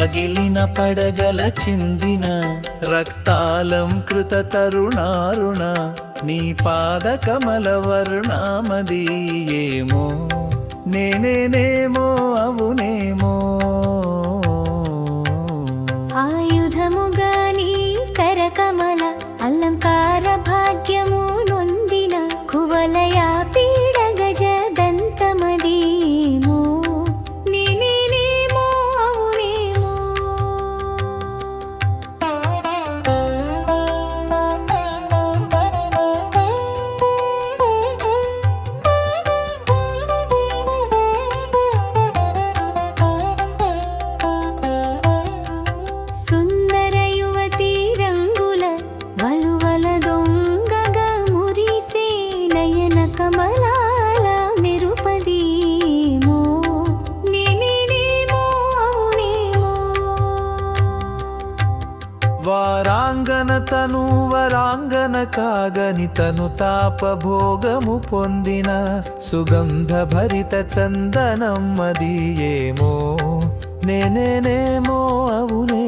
పగిలిన పడగల చిందిన రక్తాలం కృత తరుణారుణ నీ పాద కమల వర్ణామది ఏమో నేనేనేమో అవునేమో. వారాంగన తను వరాంగన కాగని తను తాపభోగము పొందిన సుగంధ భరిత చందనం చందనమ్మది ఏమో నేనేనేమో అవునే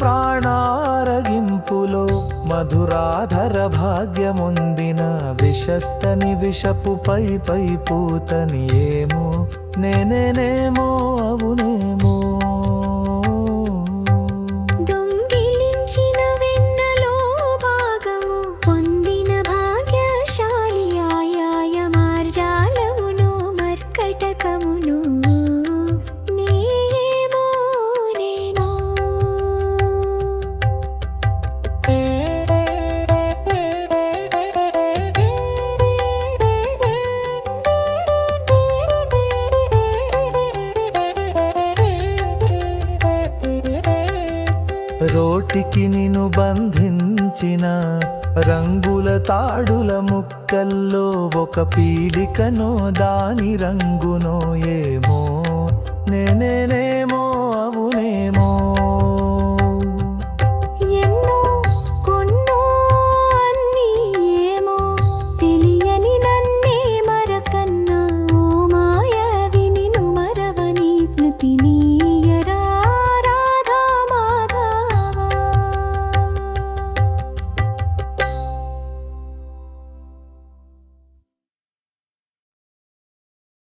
ప్రాణారగింపులో మధురాధర భాగ్యముందిన విషస్తని విషపు పై పై పూతని ఏమో నేనేనేమో అవునే మురికి నిను బంధించిన రంగుల తాడుల ముక్కల్లో ఒక పీలికనో దాని రంగునో ఏమో నేనేనేమో అవునేమో. తెలియని మరకన్నా మరవని స్మృతిని